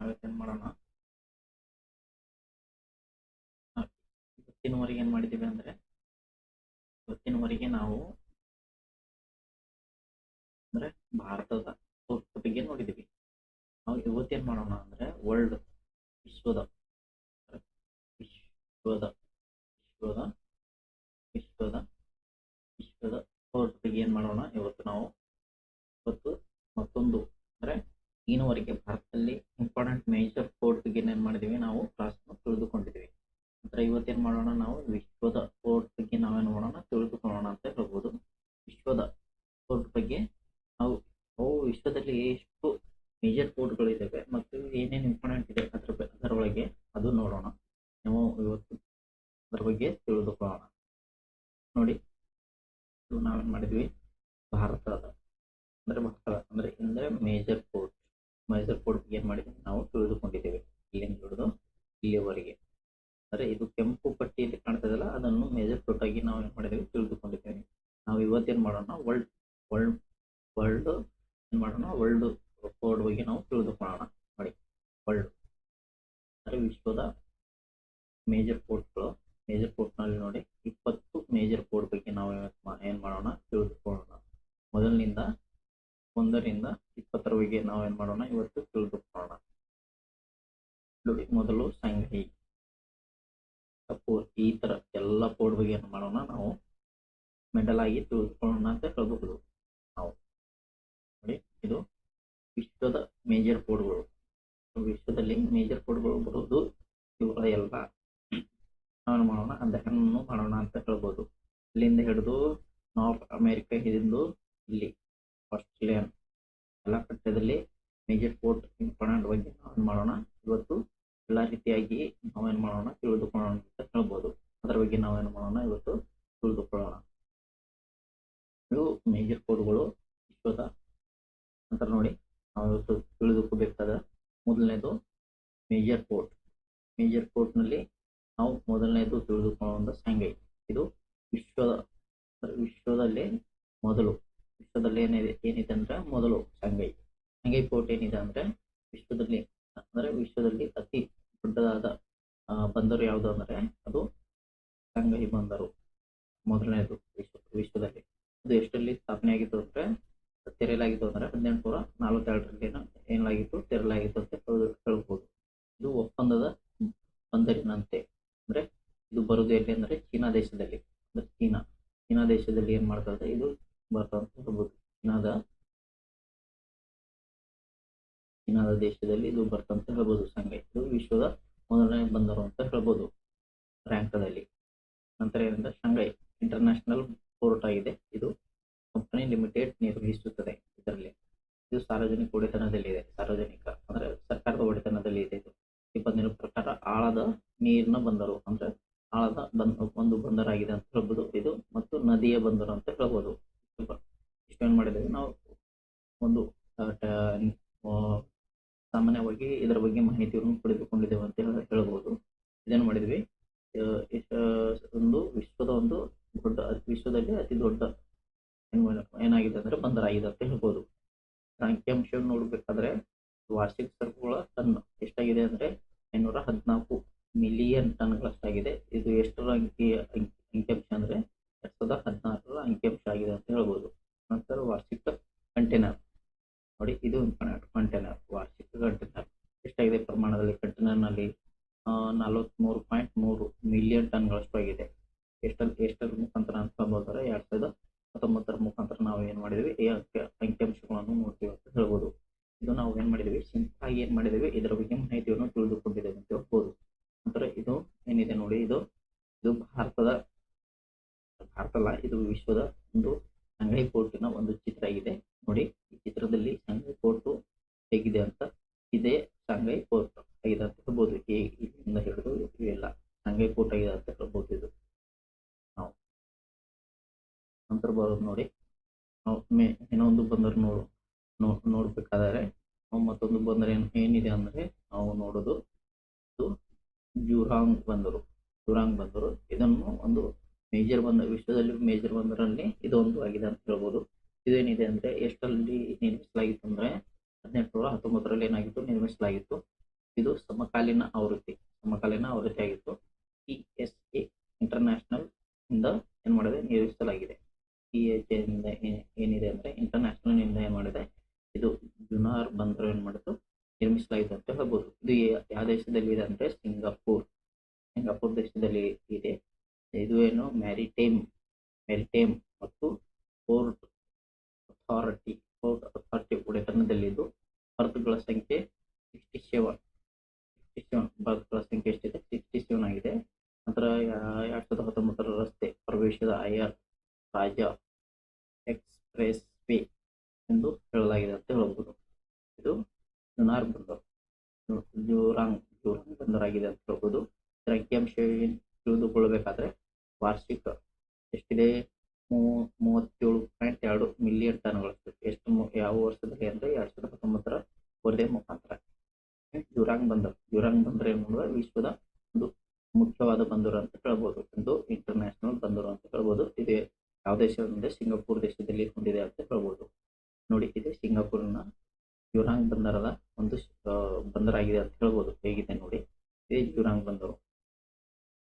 ನಾವೇನು ಮಾಡೋಣ? ಇವತ್ತಿನವರೆಗೆ ಏನು ಮಾಡಿದ್ದೀವಿ ಅಂದರೆ, ಇವತ್ತಿನವರೆಗೆ ನಾವು ಅಂದರೆ ಭಾರತದ ಬಗ್ಗೆ ನೋಡಿದ್ದೀವಿ. ನಾವು ಇವತ್ತೇನು ಮಾಡೋಣ ಅಂದರೆ ವರ್ಲ್ಡ್ ವಿಶ್ವದ ವಿಶ್ವದ ವಿಶ್ವದ ವಿಶ್ವದ ವಿಶ್ವದ ಬಗ್ಗೆ ಏನು ಮಾಡೋಣ ಇವತ್ತು ನಾವು. ಇವತ್ತು ಮತ್ತೊಂದು ಅಂದರೆ ಈನವರೆಗೆ ಭಾರತದಲ್ಲಿ ಇಂಪಾರ್ಟೆಂಟ್ ಮೇಜರ್ ಬಗ್ಗೆ ಏನು ಮಾಡಿದ್ದೀವಿ ನಾವು ಕ್ಲಾಸ್ ತಿಳಿದುಕೊಂಡಿದ್ದೀವಿ ನಂತರ ಇವತ್ತೇನು ಮಾಡೋಣ ನಾವು, ವಿಶ್ವದ ಪೋರ್ಟ್ಗೆ ನಾವೇನು ಮಾಡೋಣ, ತಿಳಿದುಕೊಳ್ಳೋಣ ಅಂತ ನೋಡಿ ಮೊದಲು ಸಂಗ್ರಹಿ ಪೋಸ್ಟ್ ಈ ತರ ಎಲ್ಲ ಪೋರ್ಟ್ ಬಗ್ಗೆ ಏನು ಮಾಡೋಣ ನಾವು ಮೆಡಲ್ ಆಗಿ ತಿಳಿದುಕೊಳ್ಳೋಣ ಅಂತ ಹೇಳಬಹುದು ನಾವು. ನೋಡಿ, ಇದು ವಿಶ್ವದ ಮೇಜರ್ ಪೋರ್ಟ್ಗಳು ವಿಶ್ವದಲ್ಲಿ ಮೇಜರ್ ಪೋರ್ಟ್ಗಳು ಬರೋದು ಇವರ ಎಲ್ಲ. ನಾವು ಮಾಡೋಣ ಅಧ್ಯಯನವನ್ನು ಮಾಡೋಣ ಅಂತ ಹೇಳ್ಬೋದು ಇಲ್ಲಿಂದ ಹಿಡಿದು ನಾರ್ತ್ ಅಮೇರಿಕಾ ಹಿಡಿದು ಇಲ್ಲಿ ಆಸ್ಟ್ರೇಲಿಯನ್ ಎಲ್ಲ ಕಟ್ಟದಲ್ಲಿ ಮೇಜರ್ ಪೋರ್ಟ್ ಇಂಪಾರ್ಟೆಂಟ್ ಬಗ್ಗೆ ಮಾಡೋಣ. ಇವತ್ತು ಎಲ್ಲ ರೀತಿಯಾಗಿ ನಾವೇನು ಮಾಡೋಣ ತಿಳಿದುಕೊಳ್ಳೋಣ ಅಂತ ಹೇಳ್ಬೋದು. ಅದರ ಬಗ್ಗೆ ನಾವೇನು ಮಾಡೋಣ ಇವತ್ತು ತಿಳಿದುಕೊಳ್ಳೋಣ. ಇದು ಮೇಜರ್ ಕೋಡ್ಗಳು ವಿಶ್ವದ ನಂತರ ನೋಡಿ ನಾವು ಇವತ್ತು ತಿಳಿದುಕೋಬೇಕಾದ ಮೊದಲನೇದು ಮೇಜರ್ ಕೋರ್ಟ್ ಮೇಜರ್ ಕೋಟ್ನಲ್ಲಿ ನಾವು ಮೊದಲನೇದು ತಿಳಿದುಕೊಳ್ಳೋದು ಶಾಂಘೈ ಇದು ವಿಶ್ವದ ವಿಶ್ವದಲ್ಲೇ ಮೊದಲು. ವಿಶ್ವದಲ್ಲಿ ಏನಿದೆ ಏನಿದೆ ಅಂದರೆ ಮೊದಲು ಸಂಘೈ ಸಂಘೈ ಕೋರ್ಟ್ ಏನಿದೆ ಅಂದರೆ ಸಾರ್ವಜನಿಕ ಅಂದ್ರೆ ಸರ್ಕಾರದ ಒಡೆತನದಲ್ಲಿ ಇದೆ ಇದು. ಸಿಬ್ಬಂದಿನ ಪ್ರಕಾರ ಆಳದ ನೀರಿನ ಬಂದರು ಅಂದ್ರೆ ಆಳದ ಬಂದ ಒಂದು ಬಂದರಾಗಿದೆ ಅಂತ ಹೇಳ್ಬೋದು ಇದು. ಮತ್ತು ನದಿಯ ಬಂದರು ಅಂತ ಹತ್ತೊಂಬತ್ತರಲ್ಲಿ ಏನಾಗಿತ್ತು? ನಿರ್ಮಿಸಲಾಗಿತ್ತು. ಇದು ಸಮಕಾಲೀನ ಆವೃತ್ತಿ. ಸಮಕಾಲೀನ ಆವೃತ್ತಿ ಆಗಿತ್ತು ಇ ಎಸ್ ಎ ಇಂಟರ್ನ್ಯಾಷನಲ್ ವಾರ್ಷಿಕ ಎಷ್ಟಿದೆ? ಮೂವತ್ತೇಳು ಪಾಯಿಂಟ್ ಎರಡು ಮಿಲಿಯನ್ ಟನ್ಗಳಷ್ಟು. ಎಷ್ಟು ಯಾವ ವರ್ಷದಲ್ಲಿ ಅಂದರೆ ಎರಡು ಸಾವಿರದ ಹತ್ತೊಂಬತ್ತರ ವರದಿ ಮುಖಾಂತರ. ಜುರಾಂಗ್ ಬಂದರು. ಜುರಾಂಗ್ ಬಂದರು ಏನು ವಿಶ್ವದ ಒಂದು ಮುಖ್ಯವಾದ ಬಂದರು ಅಂತ ಹೇಳ್ಬೋದು. ಒಂದು ಇಂಟರ್ನ್ಯಾಷನಲ್ ಬಂದರು ಅಂತ ಹೇಳ್ಬೋದು. ಇದು ಯಾವ ದೇಶದಿಂದ ಸಿಂಗಾಪುರ್ ದೇಶದಲ್ಲಿ ಹೊಂದಿದೆ ಅಂತ ಹೇಳ್ಬೋದು. ನೋಡಿ, ಇದು ಸಿಂಗಾಪುರ್ನ ಜುರಾಂಗ್ ಬಂದರದ ಒಂದು ಬಂದರಾಗಿದೆ ಅಂತ ಹೇಳ್ಬೋದು. ಹೇಗಿದೆ ನೋಡಿ. ಇದೇ ಜುರಾಂಗ್ ಬಂದರು.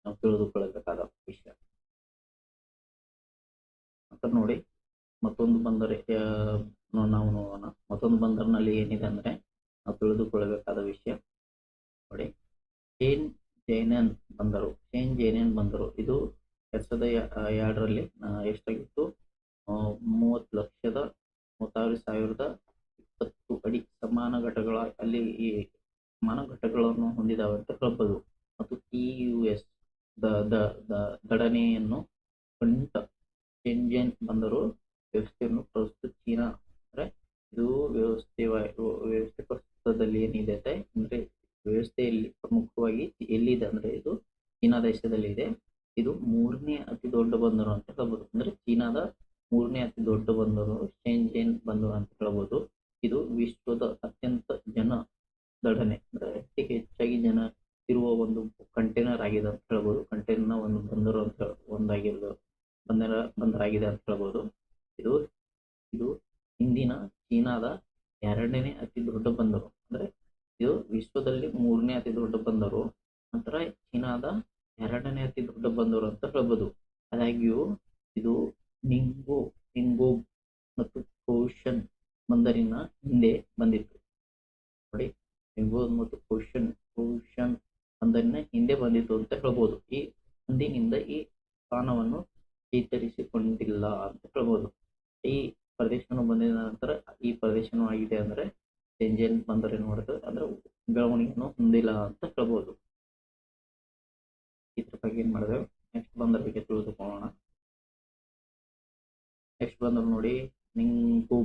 ನಾವು ತಿಳಿದುಕೊಳ್ಳಬೇಕಾದ ವಿಷಯ. ಅಂತ ನೋಡಿ, ಮತ್ತೊಂದು ಬಂದರೆ ನಾವು ನೋಡೋಣ. ಮತ್ತೊಂದು ಬಂದರ್ನಲ್ಲಿ ಏನಿದೆ ಅಂದರೆ, ನಾವು ತಿಳಿದುಕೊಳ್ಳಬೇಕಾದ ವಿಷಯ. ನೋಡಿ ಚೇನ್ ಜೈನನ್ ಬಂದರು. ಚೇನ್ ಜೈನನ್ ಬಂದರು. ಇದು ಎರಡ್ ಸಾವಿರದ ಎರಡರಲ್ಲಿ ಎಷ್ಟಾಗಿತ್ತು? ಮೂವತ್ತು ಲಕ್ಷದ ಮೂವತ್ತಾರು ಸಾವಿರದ ಇಪ್ಪತ್ತು ಅಡಿ ಸಮಾನ ಘಟಗಳ ಅಲ್ಲಿ ಈ ಸಮಾನ ಘಟಕಗಳನ್ನು ಹೊಂದಿದಾವಂತ ಕ್ಲಬ್ ಹೇಳ್ಬೋದು. ಮತ್ತು ಟಿ ಯು ಎಸ್ ದ ದ, ದ- ದಡನೆಯನ್ನು ಬಂದರು. ವ್ಯವಸ್ಥೆಯನ್ನು ಪ್ರಸ್ತುತ ಚೀನಾ ಅಂದ್ರೆ ಇದು ವ್ಯವಸ್ಥೆ ವ್ಯವಸ್ಥೆ ಪ್ರಸ್ತುತದಲ್ಲಿ ಏನಿದೆ ಅಂದ್ರೆ ವ್ಯವಸ್ಥೆಯಲ್ಲಿ ಪ್ರಮುಖವಾಗಿ ಎಲ್ಲಿದೆ ಅಂದ್ರೆ ಇದು ಚೀನಾ ದೇಶದಲ್ಲಿ ಇದೆ ಇದು ಮೂರನೇ ಅತಿ ದೊಡ್ಡ ಬಂದರು ಅಂತ ಹೇಳ್ಬೋದು. ಅಂದ್ರೆ ಚೀನಾದ ಮೂರನೇ ಅತಿ ದೊಡ್ಡ ಬಂದರು, ಶೆಂಜೆನ್ ಬಂದರು ಅಂತ ಹೇಳ್ಬೋದು. ಇದು ವಿಶ್ವದ ಅತ್ಯಂತ ಜನ ದಡನೆ ಅಂದ್ರೆ ಹೆಚ್ಚಾಗಿ ಜನ ಇರುವ ಒಂದು ಕಂಟೈನರ್ ಆಗಿದೆ ಅಂತ ಹೇಳ್ಬೋದು. ಕಂಟೈನರ್ನ ಒಂದು ಬಂದರು ಅಂತ ಹೇಳ್- ಬಂದರ ಬಂದರ, ಬಂದರಾಗಿದೆ ಅಂತ ಹೇಳ್ಬೋದು. ಇದು ಇದು ಹಿಂದಿನ ಚೀನಾದ ಎರಡನೇ ಅತಿ ದೊಡ್ಡ ಬಂದರು. ಅಂದ್ರೆ ಇದು ವಿಶ್ವದಲ್ಲಿ ಮೂರನೇ ಅತಿ ದೊಡ್ಡ ಬಂದರು. ನಂತರ ಚೀನಾದ ಎರಡನೇ ಅತಿ ದೊಡ್ಡ ಬಂದರು ಅಂತ ಹೇಳ್ಬೋದು. ಆದಾಗ್ಯೂ ಇದು ನಿಂಗೋ ನಿಂಗೋ ಮತ್ತು ಕೋಶನ್ ಬಂದರಿನ ಹಿಂದೆ ಬಂದಿತ್ತು. ನೋಡಿ, ನಿಂಗೋ ಮತ್ತು ಕೋಶನ್ ಕೋಶನ್ ಬಂದರಿನ ಹಿಂದೆ ಬಂದಿತ್ತು ಅಂತ ಹೇಳ್ಬೋದು. ಈ ಅಂದಿನಿಂದ ಈ ಸ್ಥಾನವನ್ನು ಚೇತರಿಸಿಕೊಂಡಿಲ್ಲ ಅಂತ ಹೇಳ್ಬೋದು. ಈ ಪ್ರದೇಶವನ್ನು ಬಂದಿದ ನಂತರ ಈ ಪ್ರದೇಶನೂ ಆಗಿದೆ ಅಂದ್ರೆ ಎಂಜಿನ್ ಬಂದರೆ ನೋಡಿದ್ರೆ ಅಂದ್ರೆ ಬೆಳವಣಿಗೆಯನ್ನು ಹೊಂದಿಲ್ಲ ಅಂತ ಹೇಳ್ಬೋದು. ಇದ್ರ ಬಗ್ಗೆ ಏನ್ ಮಾಡಿದೆವು ನೆಕ್ಸ್ಟ್ ಬಂದರ ಬಗ್ಗೆ ತಿಳಿದುಕೊಳ್ಳೋಣ ನೆಕ್ಸ್ಟ್ ಬಂದರು ನೋಡಿ ನಿಂಗೂ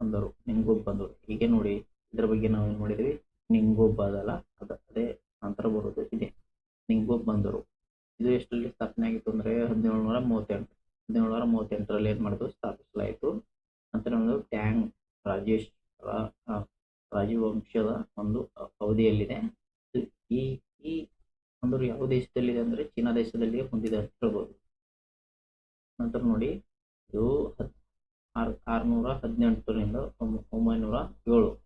ಬಂದರು. ನಿಂಗೂಬ್ ಬಂದರು. ಹೀಗೆ ನೋಡಿ. ಇದ್ರ ಬಗ್ಗೆ ನಾವು ಏನ್ ಮಾಡಿದ್ವಿ? ನಿಂಗೂಬ್ ಅದಲ್ಲ, ಅದ ಅದೇ ನಂತರ ಬರೋದು ಇದೆ. ನಿಂಗೂಬ್ ಬಂದರು. ಇದು ಎಷ್ಟರಲ್ಲಿ ಸ್ಥಾಪನೆ ಆಗಿತ್ತು ಅಂದರೆ ಹದಿನೇಳು ನೂರ ಮೂವತ್ತೆಂಟು. ಹದಿನೇಳು ನೂರ ಮೂವತ್ತೆಂಟರಲ್ಲಿ ಏನು ಮಾಡಿದ್ರು? ಸ್ಥಾಪಿಸಲಾಯಿತು. ನಂತರ ಒಂದು ಟ್ಯಾಂಗ್ ರಾಜೇಶ್ ರಾಜವಂಶದ ಒಂದು ಅವಧಿಯಲ್ಲಿದೆ. ಈ ಈ ಒಂದು ಯಾವ ದೇಶದಲ್ಲಿದೆ ಅಂದ್ರೆ ಚೀನಾ ದೇಶದಲ್ಲಿ ಹೊಂದಿದೆ ಅಂತ ಹೇಳ್ಬೋದು. ನಂತರ ನೋಡಿ, ಇದು ಹತ್- ಆರ್, ಆರುನೂರ ಹದಿನೆಂಟರಿಂದ ಒಂಬ- ಒಂಬೈನೂರ ಏಳು.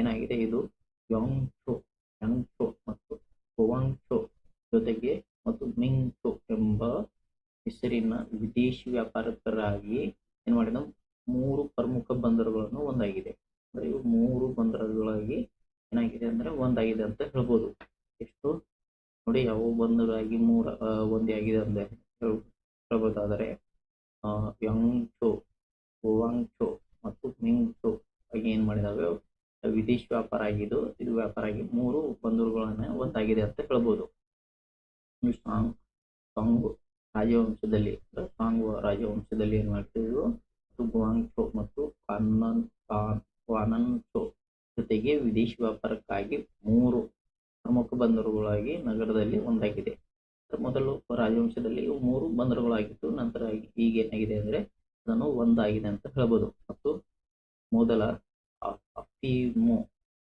ಏನಾಗಿದೆ? ಇದು ಯಂಗ್ಚೋ ಯಂಗ್ಚೋ ಮತ್ತು ಹೋವಾಂಗ್ಚೋ ಜೊತೆಗೆ ಮತ್ತು ಮಿಂಗ್ಚೋ ಎಂಬ ಹೆಸರಿನ ವಿದೇಶಿ ವ್ಯಾಪಾರಕರಾಗಿ ಏನ್ ಮಾಡಿದ ಮೂರು ಪ್ರಮುಖ ಬಂದರುಗಳನ್ನು ಒಂದಾಗಿದೆ. ಅಂದ್ರೆ ಇವು ಮೂರು ಬಂದರುಗಳಾಗಿ ಏನಾಗಿದೆ ಅಂದ್ರೆ ಒಂದಾಗಿದೆ ಅಂತ ಹೇಳ್ಬೋದು. ಎಷ್ಟು? ನೋಡಿ, ಯಾವ ಬಂದರಾಗಿ ಮೂರ ಒಂದೇ ಆಗಿದೆ ಅಂತ ಹೇಳ್- ಹೇಳ್ಬೋದಾದರೆ ಯಂಗ್ಚೋ ಹೋವಾಂಗ್ಚೋ ಮತ್ತು ಮಿಂಗ್ಚೋ ಆಗಿ ಏನ್ ಮಾಡಿದಾವೆ? ವಿದೇಶಿ ವ್ಯಾಪಾರ ಆಗಿದ್ದು, ಇದು ವ್ಯಾಪಾರ ಆಗಿ ಮೂರು ಬಂದರುಗಳನ್ನ ಒಂದಾಗಿದೆ ಅಂತ ಹೇಳ್ಬೋದು. ಸಾಂಗ್ ಸಾಂಗ್ ರಾಜವಂಶದಲ್ಲಿ ಸಾಂಗ್ ರಾಜವಂಶದಲ್ಲಿ ಏನ್ ಮಾಡ್ತಿದ್ರು ಗುವಾಂಗ್ಚೋ ಮತ್ತು ಕಾನನ್ ಕಾನ್ ವಾನನ್ಚೋ ಜೊತೆಗೆ ವಿದೇಶಿ ವ್ಯಾಪಾರಕ್ಕಾಗಿ ಮೂರು ಪ್ರಮುಖ ಬಂದರುಗಳಾಗಿ ನಗರದಲ್ಲಿ ಒಂದಾಗಿದೆ. ಮೊದಲು ರಾಜವಂಶದಲ್ಲಿ ಮೂರು ಬಂದರುಗಳಾಗಿತ್ತು ನಂತರ ಈಗ ಏನಾಗಿದೆ ಅಂದ್ರೆ ಅದನ್ನು ಒಂದಾಗಿದೆ ಅಂತ ಹೇಳ್ಬೋದು. ಮತ್ತು ಮೊದಲ ಅಫೀಮು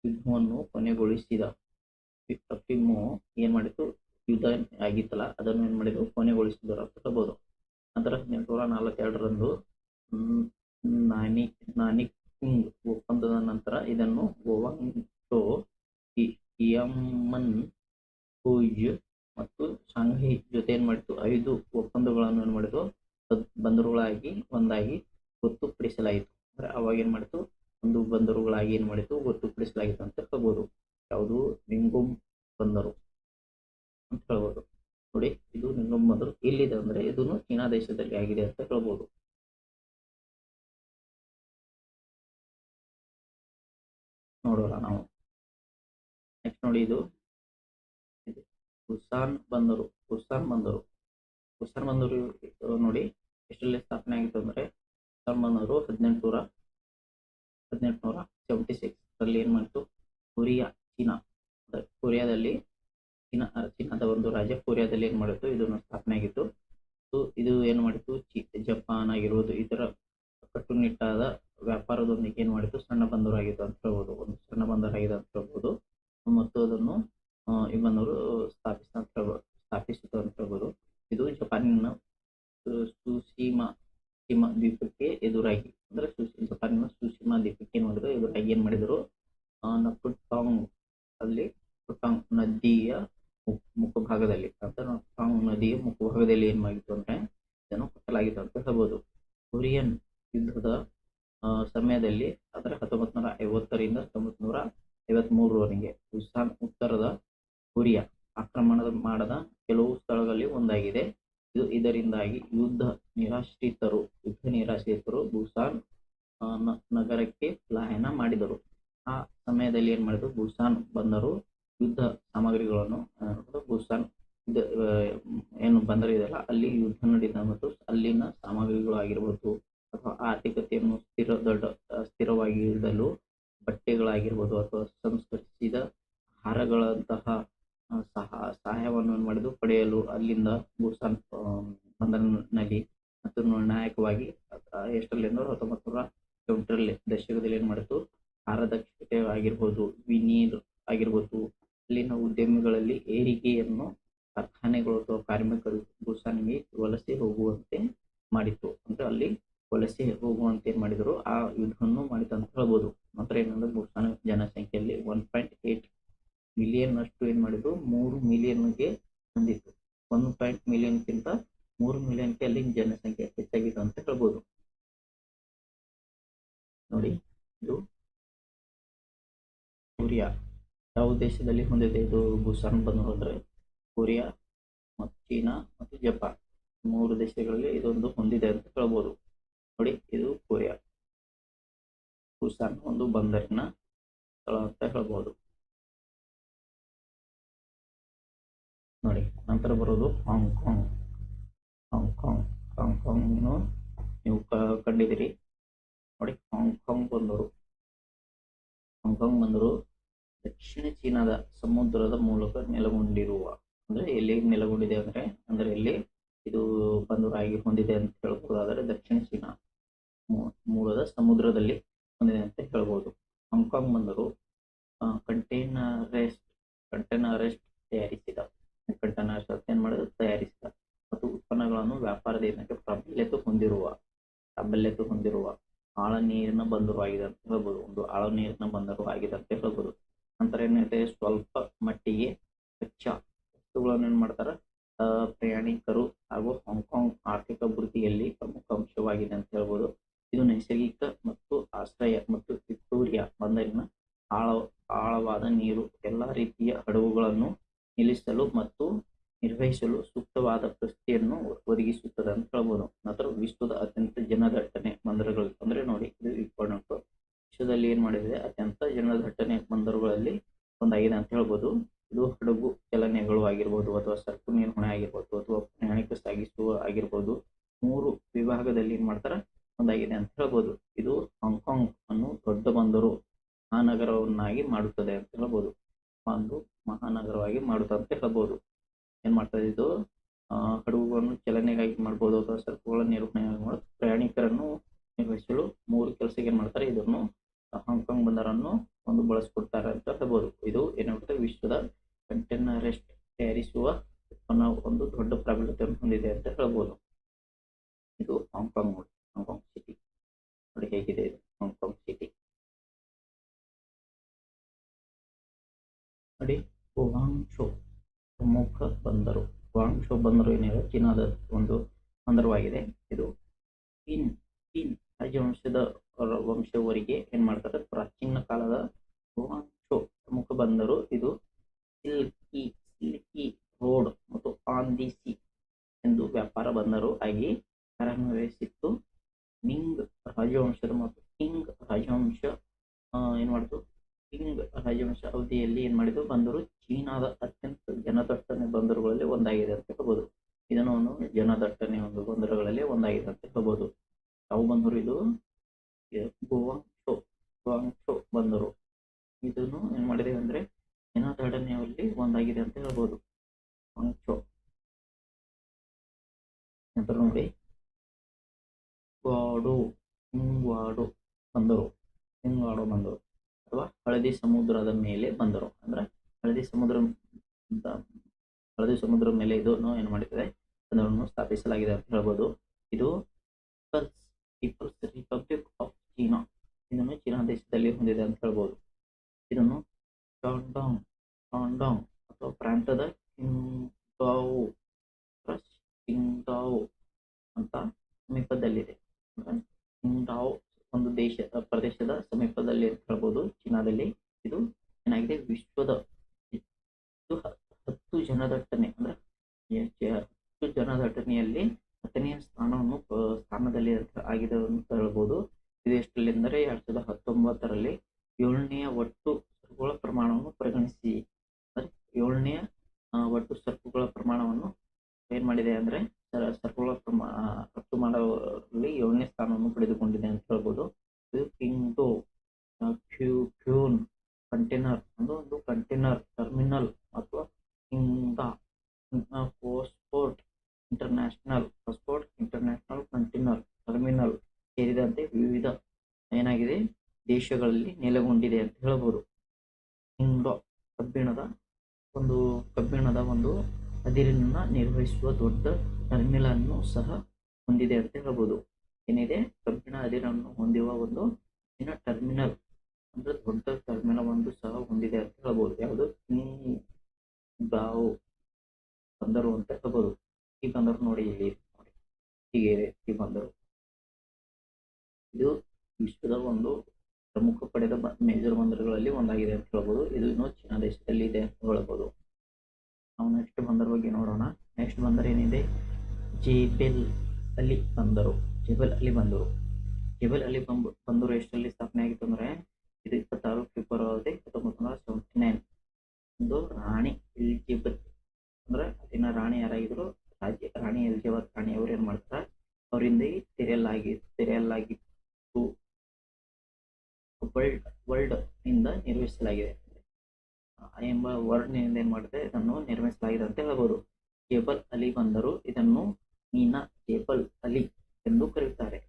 ಯುದ್ಧವನ್ನು ಕೊನೆಗೊಳಿಸಿದ ಅಫೀಮು ಏನ್ ಮಾಡಿತ್ತು ಯುದ್ಧ ಆಗಿತ್ತಲ್ಲ, ಅದನ್ನು ಏನ್ ಮಾಡಿದ್ರು ಕೊನೆಗೊಳಿಸಿದ್ರು ಅಂತ ಹೇಳ್ಬೋದು. ನಂತರ ಹದಿನೆಂಟುನೂರ ನಾಲ್ಕೆರಡರಂದು ನಾನಿ ಸಿಂಗ್ ಒಪ್ಪಂದದ ನಂತರ ಇದನ್ನು ಗೋವಾಂಗ್ಚೋ ಈ ಯಮನ್ ಹೂಜ್ ಮತ್ತು ಶಾಂಘೈ ಜೊತೆ ಏನ್ ಮಾಡಿತು? ಐದು ಒಪ್ಪಂದಗಳನ್ನು ಏನ್ ಮಾಡಿತು? ಬಂದರುಗಳಾಗಿ, ಒಂದಾಗಿ ಗೊತ್ತುಪಡಿಸಲಾಯಿತು. ಅಂದ್ರೆ ಅವಾಗ ಏನ್ ಮಾಡಿತು? ಒಂದು ಬಂದರುಗಳಾಗಿ ಏನು ಮಾಡಿತು ಗೊತ್ತುಪಡಿಸಲಾಗಿತ್ತು ಅಂತ ಹೇಳ್ಬೋದು. ಯಾವುದು? ನಿಂಗುಮ್ ಬಂದರು ಅಂತ ಹೇಳ್ಬೋದು. ನೋಡಿ, ಇದು ನಿಂಗುಮ್ ಬಂದರು ಎಲ್ಲಿದೆ ಅಂದ್ರೆ ಇದನ್ನು ಚೀನಾ ದೇಶದಲ್ಲಿ ಆಗಿದೆ ಅಂತ ಹೇಳ್ಬೋದು. ನೋಡೋಣ ನಾವು. ನೆಕ್ಸ್ಟ್ ನೋಡಿ ಇದು. ಉಸಾನ್ ಬಂದರು. ಉಸಾನ್ ಬಂದರು. ಉಸಾನ್ ಬಂದರು ನೋಡಿ, ಎಷ್ಟರಲ್ಲಿ ಸ್ಥಾಪನೆ ಆಗಿತ್ತು ಅಂದ್ರೆ ಉಸಾನ್ ಬಂದರು ಹದಿನೆಂಟುನೂರ ಹದಿನೆಂಟುನೂರ ಸೆವೆಂಟಿ ಸಿಕ್ಸ್ ಅಲ್ಲಿ ಏನ್ ಮಾಡಿತು? ಕೊರಿಯಾ, ಚೀನಾ ಕೊರಿಯಾದಲ್ಲಿ ಚೀನಾ ಚೀನಾದ ಒಂದು ರಾಜ್ಯ ಕೊರಿಯಾದಲ್ಲಿ ಏನ್ ಮಾಡಿತ್ತು ಇದನ್ನು ಸ್ಥಾಪನೆ ಆಗಿತ್ತು. ಇದು ಏನ್ ಮಾಡಿತ್ತು ಚಿ- ಜಪಾನ್ ಆಗಿರ್ಬೋದು ಇತರ ಕಟ್ಟುನಿಟ್ಟಾದ ವ್ಯಾಪಾರದೊಂದಿಗೆ ಏನ್ ಮಾಡಿತ್ತು ಸಣ್ಣ ಬಂದರಾಗಿತ್ತು ಅಂತ ಹೇಳ್ಬೋದು, ಒಂದು ಸಣ್ಣ ಬಂದರಾಗಿದೆ ಅಂತ ಹೇಳ್ಬೋದು. ಮತ್ತು ಅದನ್ನು ಇಬ್ಬನವರು ಸ್ಥಾಪಿಸಿದ ಅಂತ ಹೇಳ್ಬೋದು. Alberta ಬಂದರು ಕೊರಿಯಾ ಮತ್ತು ಚೀನಾ ಮತ್ತು ಜಪಾನ್. ಮೂರು ದೇಶಗಳಲ್ಲಿ ಇದೊಂದು ಹೊಂದಿದೆ ಅಂತ ಹೇಳ್ಬೋದು. ನೋಡಿ, ಇದು ಕೊರಿಯಾ. ಬುಸಾನ್ ಒಂದು ಬಂದರಿನ ಸ್ಥಳ ಅಂತ ಹೇಳ್ಬೋದು. ನೋಡಿ, ನಂತರ ಬರೋದು ಹಾಂಗ್ಕಾಂಗ್ ಹಾಂಗ್ಕಾಂಗ್ ಹಾಂಗ್ಕಾಂಗ್ ನೀವು ಕಂಡಿದ್ದೀರಿ. ನೋಡಿ ಹಾಂಗ್ಕಾಂಗ್ ಬಂದರು. ಹಾಂಗ್ಕಾಂಗ್ ಬಂದರು. ದಕ್ಷಿಣ ಚೀನಾದ ಸಮುದ್ರದ ಮೂಲಕ ನೆಲೆಗೊಂಡಿರುವ, ಅಂದ್ರೆ ಎಲ್ಲಿ ನೆಲೆಗೊಂಡಿದೆ ಅಂದ್ರೆ ಅಂದ್ರೆ ಎಲ್ಲಿ ಇದು ಬಂದರಾಗಿ ಹೊಂದಿದೆ ಅಂತ ಹೇಳ್ಬೋದಾದ್ರೆ ದಕ್ಷಿಣ ಚೀನಾ ಮೂಲದ ಸಮುದ್ರದಲ್ಲಿ ಹೊಂದಿದೆ ಅಂತ ಹೇಳ್ಬೋದು. ಹಾಂಗ್ಕಾಂಗ್ ಬಂದರು. ಕಂಟೈನರೆಸ್ಟ್ ಕಂಟೈನರೆಸ್ಟ್ ತಯಾರಿಸಿದ. ಕಂಟೈನರ್ ಏನ್ ಮಾಡಿದ್ರು? ತಯಾರಿಸಿದ. ಮತ್ತು ಉತ್ಪನ್ನಗಳನ್ನು ವ್ಯಾಪಾರದಿಂದ ಪ್ರಾಬಲ್ಯತೆ ಹೊಂದಿರುವ ಪ್ರಾಬಲ್ಯತೆ ಹೊಂದಿರುವ ಆಳ ನೀರಿನ ಬಂದರು ಆಗಿದೆ ಅಂತ ಹೇಳ್ಬೋದು. ಒಂದು ಆಳ ನೀರಿನ ಬಂದರು ಆಗಿದೆ ಅಂತ ಹೇಳ್ಬೋದು. ಏನಿದೆ ಸ್ವಲ್ಪ ಮಟ್ಟಿಗೆ ಕಚ್ಚಾ ವಸ್ತುಗಳನ್ನು ಏನ್ ಮಾಡ್ತಾರೆ ಪ್ರಯಾಣಿಕರು ಹಾಗೂ ಹಾಂಗ್ಕಾಂಗ್ ಆರ್ಥಿಕ ಅಭಿವೃದ್ಧಿಯಲ್ಲಿ ಪ್ರಮುಖ ಅಂಶವಾಗಿದೆ ಅಂತ ಹೇಳ್ಬೋದು. ಇದು ನೈಸರ್ಗಿಕ ಮತ್ತು ಆಶ್ರಯ ಮತ್ತು ವಿಕ್ಟೋರಿಯಾ ಬಂದರಿನ ಆಳ, ಆಳವಾದ ನೀರು, ಎಲ್ಲಾ ರೀತಿಯ ಹಡಗುಗಳನ್ನು ನಿಲ್ಲಿಸಲು ಮತ್ತು ನಿರ್ವಹಿಸಲು ಸೂಕ್ತವಾದ ಪರಿಸ್ಥಿತಿಯನ್ನು ಒದಗಿಸುತ್ತದೆ ಅಂತ ಹೇಳ್ಬೋದು. ನಂತರ ವಿಶ್ವದ ಅತ್ಯಂತ ಜನದಟ್ಟಣೆ ಬಂದರುಗಳು ಅಂದ್ರೆ ನೋಡಿ. ವಿಶ್ವದಲ್ಲಿ ಏನ್ ಮಾಡಿದೆ ಅತ್ಯಂತ ಜನದಟ್ಟಣೆ ಬಂದರುಗಳಲ್ಲಿ ಒಂದಾಗಿದೆ ಅಂತ ಹೇಳ್ಬೋದು. ಇದು ಹಡಗು ಚಲನೆಗಳು ಆಗಿರ್ಬೋದು ಅಥವಾ ಸರಕು ನಿರ್ವಹಣೆ ಆಗಿರ್ಬೋದು ಅಥವಾ ಪ್ರಯಾಣಿಕ ಸಾಗಿಸುವ ಆಗಿರ್ಬೋದು. ಮೂರು ವಿಭಾಗದಲ್ಲಿ ಏನ್ ಮಾಡ್ತಾರೆ? ಒಂದಾಗಿದೆ ಅಂತ ಹೇಳ್ಬೋದು. ಇದು ಹಾಂಗ್ಕಾಂಗ್ ಅನ್ನು ದೊಡ್ಡ ಬಂದರು ಮಹಾನಗರವನ್ನಾಗಿ ಮಾಡುತ್ತದೆ ಅಂತ ಹೇಳ್ಬೋದು. ಒಂದು ಮಹಾನಗರವಾಗಿ ಮಾಡುತ್ತದೆ ಅಂತ ಹೇಳ್ಬೋದು. ಏನ್ ಮಾಡ್ತದೆ ಇದು ಹಡಗುಗಳನ್ನು ಚಲನೆಗಾಗಿ ಮಾಡ್ಬೋದು ಅಥವಾ ಸರಕುಗಳ ನಿರ್ವಹಣೆ ಪ್ರಯಾಣಿಕರನ್ನು ನಿರ್ವಹಿಸಲು ಮೂರು ಕೆಲಸಕ್ಕೆ ಏನ್ ಮಾಡ್ತಾರೆ? ಇದನ್ನು ಹಾಂಗ್ಕಾಂಗ್ ಬಂದರನ್ನು ಒಂದು ಬಳಸಿಕೊಡ್ತಾರೆ ಅಂತ ಹೇಳ್ಬೋದು. ಇದು ಏನಾಗುತ್ತೆ ವಿಶ್ವದ ಕಂಟೈನರೆಸ್ಟ್ ತಯಾರಿಸುವ ಉತ್ಪನ್ನ ಒಂದು ದೊಡ್ಡ ಪ್ರಾಬಲ್ಯತೆಯನ್ನು ಹೊಂದಿದೆ ಅಂತ ಹೇಳ್ಬೋದು. ಇದು ಹಾಂಗ್ಕಾಂಗ್ ನೋಡಿ ಹಾಂಗ್ಕಾಂಗ್ ಸಿಟಿ ನೋಡಿ ಹೇಗಿದೆ ಇದು ಹಾಂಗ್ಕಾಂಗ್ ಸಿಟಿ ನೋಡಿ ವಾಂಗ್ಶೋ ಪ್ರಮುಖ ಬಂದರು. ಶೋ ಬಂದರು ಏನಿದೆ ಚೀನಾದ ಒಂದು ಬಂದರವಾಗಿದೆ. ಇದು ಚೀನ್ ಚೀನ್ ರಾಜವಂಶದ ಅವರ ವಂಶವರಿಗೆ ಏನ್ ಮಾಡ್ತಾರೆ? ಪ್ರಾಚೀನ ಕಾಲದ ಗುವಾಂಗ್ಶೋ ಪ್ರಮುಖ ಬಂದರು. ಇದು ಸಿಲ್ಕಿ ಸಿಲ್ಕಿ ರೋಡ್ ಮತ್ತು ಆನ್ ದಿ ಸಿ ಎಂದು ವ್ಯಾಪಾರ ಬಂದರು. ಆಗಿ ಕಾರ್ಯನಿರ್ವಹಿಸಿತ್ತು ಮಿಂಗ್ ರಾಜವಂಶದ ಮತ್ತು ಕಿಂಗ್ ರಾಜವಂಶ ಏನ್ ಮಾಡಿತು? ಕಿಂಗ್ ರಾಜವಂಶ ಅವಧಿಯಲ್ಲಿ ಏನ್ ಮಾಡಿದ್ರು? ಬಂದರು. ಚೀನಾದ ಅತ್ಯಂತ ಜನದಟ್ಟಣೆ ಬಂದರುಗಳಲ್ಲಿ ಒಂದಾಗಿದೆ ಅಂತ ಹೇಳ್ಬೋದು. ಇದನ್ನು ಒಂದು ಜನದಟ್ಟಣೆ ಒಂದು ಬಂದರುಗಳಲ್ಲಿ ಒಂದಾಗಿದೆ ಅಂತ ಹೇಳ್ಬೋದು. ಯಾವ ಬಂದರು ಇದು? ಗುವಾಂಗ್ಶೋ ಗುವಾಂಗ್ಶೋ ಬಂದರು. ಇದನ್ನು ಏನ್ ಮಾಡಿದೆ ಅಂದ್ರೆ ಜನದಟ್ಟಣೆಯಲ್ಲಿ ಒಂದಾಗಿದೆ ಅಂತ ಹೇಳ್ಬೋದು. ಗುವಾಂಗ್ಶೋ ನಂತರ ನೋಡಿ. ವಾಡು ಹಿಂಗ್ವಾಡು ಬಂದರು. ಹಿಂಗ್ವಾಡು ಬಂದರು. ಅಥವಾ ಹಳದಿ ಸಮುದ್ರದ ಮೇಲೆ ಬಂದರು. ಅಂದ್ರೆ ಹಳದಿ ಸಮುದ್ರ ಹಳದಿ ಸಮುದ್ರ ಮೇಲೆ ಇದನ್ನು ಏನು ಮಾಡಿದ್ದಾರೆ ಬಂದರನ್ನು ಸ್ಥಾಪಿಸಲಾಗಿದೆ ಅಂತ ಹೇಳ್ಬೋದು. ಇದು ಪೀಪಲ್ಸ್ ರಿಪಬ್ಲಿಕ್ ಆಫ್ ಚೀನಾ ಇದನ್ನು ಚೀನಾ ದೇಶದಲ್ಲಿ ಹೊಂದಿದೆ ಅಂತ ಹೇಳ್ಬೋದು ಇದನ್ನು ಶಾಂಡಾಂಗ್ ಶಾಂಡಾಂಗ್ ಅಥವಾ ಪ್ರಾಂತದ ಕಿಂಗಾವು ಕಿಂಗಾವು ಅಂತ ಸಮೀಪದಲ್ಲಿದೆ ಕಿಂಗಾವ್ ಒಂದು ದೇಶ ಪ್ರದೇಶದ ಸಮೀಪದಲ್ಲಿ ಅಂತ ಹೇಳ್ಬೋದು ಚೀನಾದಲ್ಲಿ ಇದು ಏನಾಗಿದೆ ವಿಶ್ವದ ಹತ್ತು ಜನದಟ್ಟಣೆ ಅಂದ್ರೆ ಹತ್ತು ಜನದಟ್ಟಣೆಯಲ್ಲಿ ಹತ್ತನೆಯ ಸ್ಥಾನವನ್ನು ಸ್ಥಾನದಲ್ಲಿ ಆಗಿದೆ ಅಂತ ಹೇಳ್ಬೋದು. ಇದು ಎಷ್ಟರಲ್ಲಿ ಅಂದರೆ ಎರಡ್ ಸಾವಿರದ ಹತ್ತೊಂಬತ್ತರಲ್ಲಿ ಏಳನೆಯ ಒಟ್ಟು ಸರಕುಗಳ ಪ್ರಮಾಣವನ್ನು ಪರಿಗಣಿಸಿ. ಅಂದ್ರೆ ಏಳನೆಯ ಒಟ್ಟು ಸರಕುಗಳ ಪ್ರಮಾಣವನ್ನು ಏನ್ ಮಾಡಿದೆ ಅಂದ್ರೆ, ಸರ- ಸರಕುಗಳ ಪ್ರಮಾಣ ರಫ್ತು ಮಾಡುವಲ್ಲಿ ಏಳನೇ ಸ್ಥಾನವನ್ನು ಪಡೆದುಕೊಂಡಿದೆ ಅಂತ ಹೇಳ್ಬೋದು. ಇದು ಕಿಂಗ್ಡೋ ಕ್ಯೂ, ಕ್ಯೂನ್ ಕಂಟೈನರ್, ಅಂದ್ರೆ ಒಂದು ಕಂಟೈನರ್ ಟರ್ಮಿನಲ್ ಅಥವಾ post passport international passport international container terminal ಸೇರಿದಂತೆ ವಿವಿಧ ಏನಾಗಿದೆ ದೇಶಗಳಲ್ಲಿ ನೆಲೆಗೊಂಡಿದೆ ಅಂತ ಹೇಳಬಹುದು ಇಂಡೋ ಕಬ್ಬಿಣದ ಒಂದು ಕಬ್ಬಿಣದ ಒಂದು ಅದಿರನ್ನ ನಿರ್ವಹಿಸುವ ದೊಡ್ಡ ಟರ್ಮಿನಲ್ ಅನ್ನು ಸಹ ಹೊಂದಿದೆ ಅಂತ ಹೇಳಬಹುದು ಏನಿದೆ? ಕಬ್ಬಿಣ ಅದಿರನ್ನು ಹೊಂದಿರುವ ಒಂದು ಟರ್ಮಿನಲ್ ಅಂದ್ರೆ ದೊಡ್ಡ ಟರ್ಮಿನಲ್ ಒಂದು ಸಹ ಹೊಂದಿದೆ ಅಂತ ಹೇಳಬಹುದು ಯಾವುದು? ಬಂದರು ಅಂತ ಹೇಳ್ಬೋದು. ಈ ಬಂದರು ನೋಡಿ ಇಲ್ಲಿ ನೋಡಿ. ಹೀಗೆ ಈ ಬಂದರು. ಇದು ವಿಶ್ವದ ಒಂದು ಪ್ರಮುಖ ಪಡೆದ ಮೇಜರ್ ಬಂದರುಗಳಲ್ಲಿ ಒಂದಾಗಿದೆ ಅಂತ ಹೇಳ್ಬೋದು. ಇದು ಇನ್ನೂ ಚೀನಾ ದೇಶದಲ್ಲಿ ಇದೆ ಅಂತ ಹೇಳ್ಬೋದು. ನಾವು ನೆಕ್ಸ್ಟ್ ಬಂದರ ಬಗ್ಗೆ ನೋಡೋಣ. ನೆಕ್ಸ್ಟ್ ಬಂದರ್ ಏನಿದೆ? ಜೇಬೆಲ್ ಅಲ್ಲಿ ಬಂದರು. ಜೇಬಲ್ ಅಲ್ಲಿ ಬಂದರು. ಜೇಬಲ್ ಅಲ್ಲಿ ಬಂದು ಬಂದರು ಎಷ್ಟರಲ್ಲಿ ಸ್ಥಾಪನೆ ಆಗಿತ್ತು ಅಂದ್ರೆ, ಇದು ಇಪ್ಪತ್ತಾರು, ಫೆಬ್ರವರಿ ಹತ್ತೊಂಬತ್ತು ನೂರ ಸೆವೆಂಟಿ ನೈನ್. ಒಂದು ರಾಣಿ ಎಲಿಜಬೆತ್. ಅಂದರೆ ಅಲ್ಲಿನ ರಾಣಿ ಯಾರಾಗಿದ್ರು? ರಾಜ್ಯ ರಾಣಿ ಎಲಿಜಬೆತ್ ರಾಣಿ ಅವ್ರು ಏನ್ ಮಾಡ್ತಾರೆ? ಅವರಿಂದ ಈ ತೆರೆಯಲಾಗಿ ತೆರೆಯಲಾಗಿತ್ತು ವರ್ಲ್ಡ್ ವರ್ಲ್ಡ್ ಇಂದ ನಿರ್ಮಿಸಲಾಗಿದೆ ಎಂಬ ವರ್ಡ್ನಿಂದ ಏನ್ ಮಾಡಿದೆ? ಇದನ್ನು ನಿರ್ಮಿಸಲಾಗಿದೆ ಅಂತ ಹೇಳ್ಬೋದು. ಜೇಬಲ್ ಅಲಿ ಬಂದರು. ಇದನ್ನು ಮೀನಾ ಜೇಬಲ್ ಅಲಿ ಎಂದು ಕರೆಯುತ್ತಾರೆ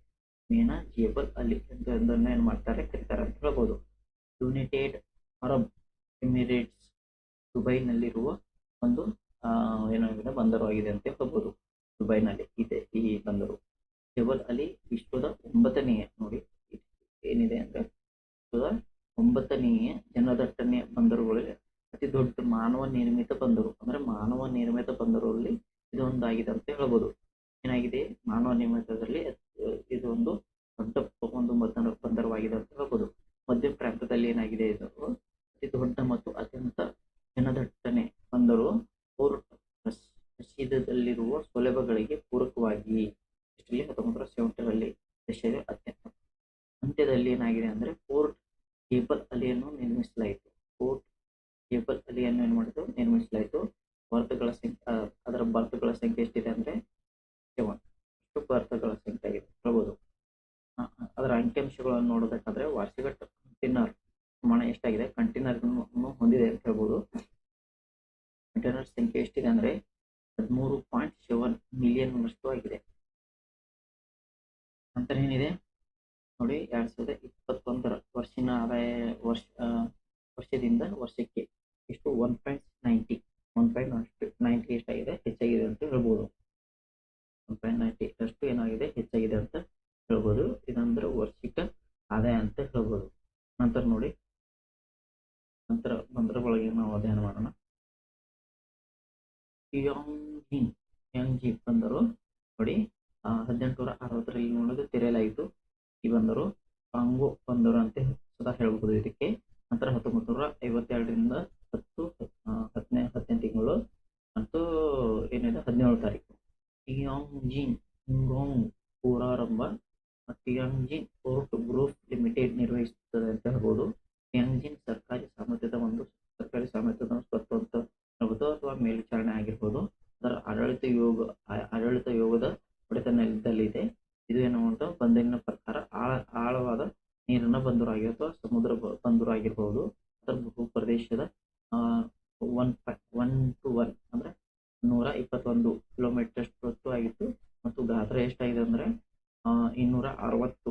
ಮೀನಾ ಜೇಬಲ್ ಅಲಿ ಎಂದು ಎಂದನ್ನು ಏನ್ ಮಾಡ್ತಾರೆ? ಕರೀತಾರೆ ಅಂತ ಹೇಳ್ಬೋದು. ಯುನೈಟೆಡ್ ಅರಬ್ ಎಮಿರೇಟ್ಸ್ ದುಬೈನಲ್ಲಿರುವ ಒಂದು ಏನಾಗಿದೆ ಬಂದರು ಆಗಿದೆ ಅಂತ ಹೇಳ್ಬೋದು. ದುಬೈನಲ್ಲಿ ಇದೆ, ಈ ಬಂದರು. ಜಬಲ್ ಅಲಿ ವಿಶ್ವದ ಒಂಬತ್ತನೆಯ, ನೋಡಿ, ಏನಿದೆ ಅಂದ್ರೆ ವಿಶ್ವದ ಒಂಬತ್ತನೆಯ ಬಂದರುಗಳಲ್ಲಿ ಅತಿ ದೊಡ್ಡ ಮಾನವ ನಿರ್ಮಿತ ಬಂದರು. ಅಂದ್ರೆ ಮಾನವ ನಿರ್ಮಿತ ಬಂದರುಗಳಲ್ಲಿ ಇದೊಂದಾಗಿದೆ ಅಂತ ಹೇಳ್ಬೋದು. ಏನಾಗಿದೆ? ಮಾನವ ನಿರ್ಮಿತದಲ್ಲಿ ಒಡೆತನದಲ್ಲಿದೆ ಇದು ಏನು ಬಂದರಿನ ಪ್ರಕಾರ ಆಳ, ಆಳವಾದ ನೀರಿನ ಬಂದರು ಆಗಿರುವ ಸಮುದ್ರ ಬ- ಬಂದರು ಆಗಿರ್ಬೋದು ಅದರ ಭೂ ಪ್ರದೇಶದ ಒನ್ ಒನ್ ಟು ಒನ್ ಅಂದ್ರೆ ನೂರ ಇಪ್ಪತ್ತೊಂದು ಕಿಲೋಮೀಟರ್ ಅಷ್ಟು ಆಗಿತ್ತು. ಮತ್ತು ಗಾತ್ರ ಎಷ್ಟಾಗಿದೆ ಅಂದ್ರೆ ಇನ್ನೂರ ಅರವತ್ತು